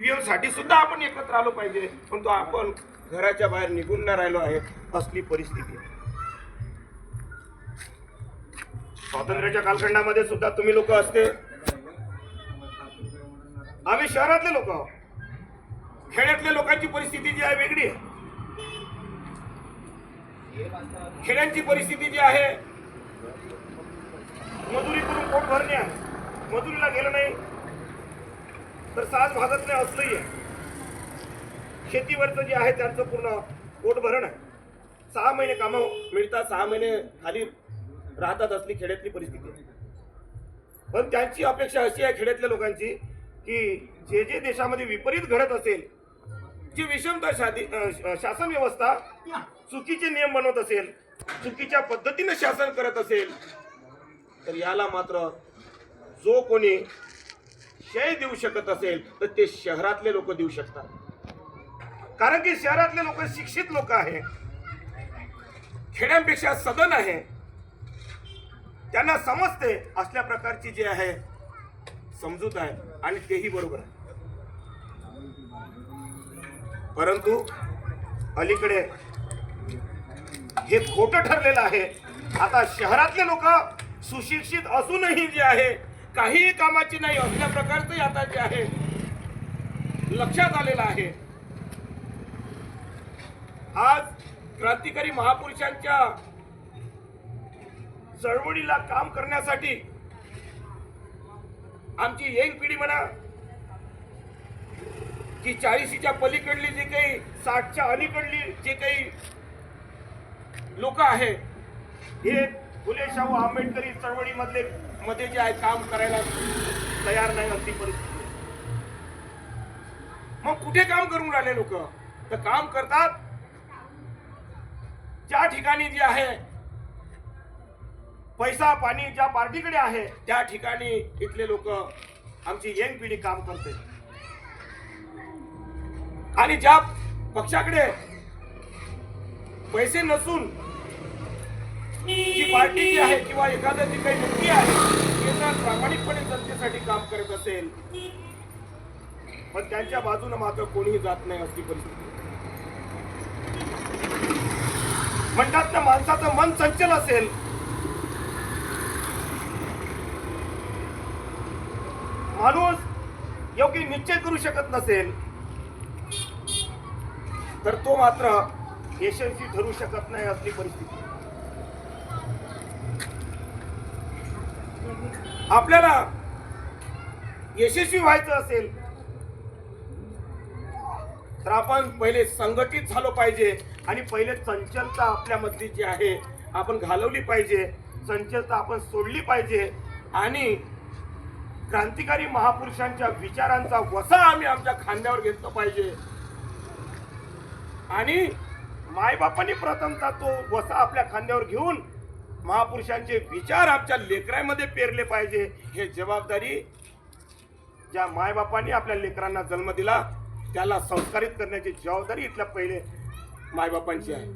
साठी सुद्धा आपण एकत्र आलो पाहिजे परंतु आपण घराच्या बाहेर निघून नाही राहिलो आहे असली परिस्थिती आहे. स्वातंत्र्याच्या कालखंडामध्ये सुद्धा तुम्ही लोक असते. आम्ही शहरातले लोक आहोत. खेड्यातल्या लोकांची परिस्थिती जी आहे वेगळी आहे. खेड्यांची परिस्थिती जी आहे मजुरी करून पोट भरणे आहे. मजुरीला गेलं नाही तर सात भागातले असलंही आहे शेतीवरचं जे आहे त्यांचं पूर्ण पोटभरण आहे. सहा महिने कामं मिळतात सहा महिने खाली राहतात असली खेड्यातली परिस्थिती. पण त्यांची अपेक्षा अशी आहे खेड्यातल्या लोकांची की जे जे देशामध्ये विपरीत घडत असेल जी विषमता शादी शासन व्यवस्था चुकीचे नियम बनवत असेल चुकीच्या पद्धतीने शासन करत असेल तर याला मात्र जो कोणी शय देऊ शकत असेल तर ते शहरातले लोक देऊ शकतात. कारण की शहरातले लोक शिक्षित लोक आहे खेड्यांपेक्षा सदन आहे. त्यांना समजते असल्या प्रकारची जी आहे समजूत आहे आणि तेही बरोबर आहे. परंतु अलीकडे हे खोटं ठरलेलं आहे. आता शहरातले लोक सुशिक्षित असूनही जे आहे काहीही कामाची नाही असल्या प्रकारचंही आता जे आहे लक्षात आलेलं आहे. आज क्रांतिकारी महापुरुषांच्या चळवळीला काम करण्यासाठी आमची यंग पिढी म्हणा की चाळीशीच्या पलीकडली जे काही साठच्या अलीकडली जे काही लोक आहे हे फुले शाहू आंबेडकरी चळवळीमधले मध्ये जे आहे काम करायला तयार नाही अगदी परिस्थिती. मग कुठे काम करून राहिले लोक? तर काम करतात ज्या ठिकाणी जे आहे पैसा पाणी ज्या पार्टीकडे आहे त्या ठिकाणी इथले लोक आमची यंग पिढी काम करते. आणि ज्या पक्षाकडे पैसे नसून जी पार्टी जी आहे किंवा एखादा जी काही व्यक्ती आहे ते जर प्रामाणिकपणे जनतेसाठी काम करत असेल. पण त्यांच्या बाजूने मात्र कोणीही जात नाही असली परिस्थिती. म्हणतात ना माणसाचं मन चंचल असेल. माणूस योग्य निश्चय करू शकत नसेल तर तो मात्र यशस्वी ठरू शकत नाही असली परिस्थिती. आपल्याला यशस्वी व्हायचं असेल तर आपण पहिले संघटित झालो पाहिजे आणि पहिले चंचलता आपल्यामधली जी आहे आपण घालवली पाहिजे चंचलता आपण सोडली पाहिजे आणि क्रांतिकारी महापुरुषांच्या विचारांचा वसा आम्ही आमच्या खांद्यावर घेतलं पाहिजे. आणि मायबापांनी प्रथमता तो वसा आपल्या खांद्यावर घेऊन महापुरुषांचे विचार आमच्या लेकरांमध्ये पेरले पाहिजे. हे जबाबदारी ज्या मायबापांनी आपल्या लेकरांना जन्म दिला त्याला संस्कारित करण्याची जबाबदारी इथल्या पहिले मायबापांची आहे.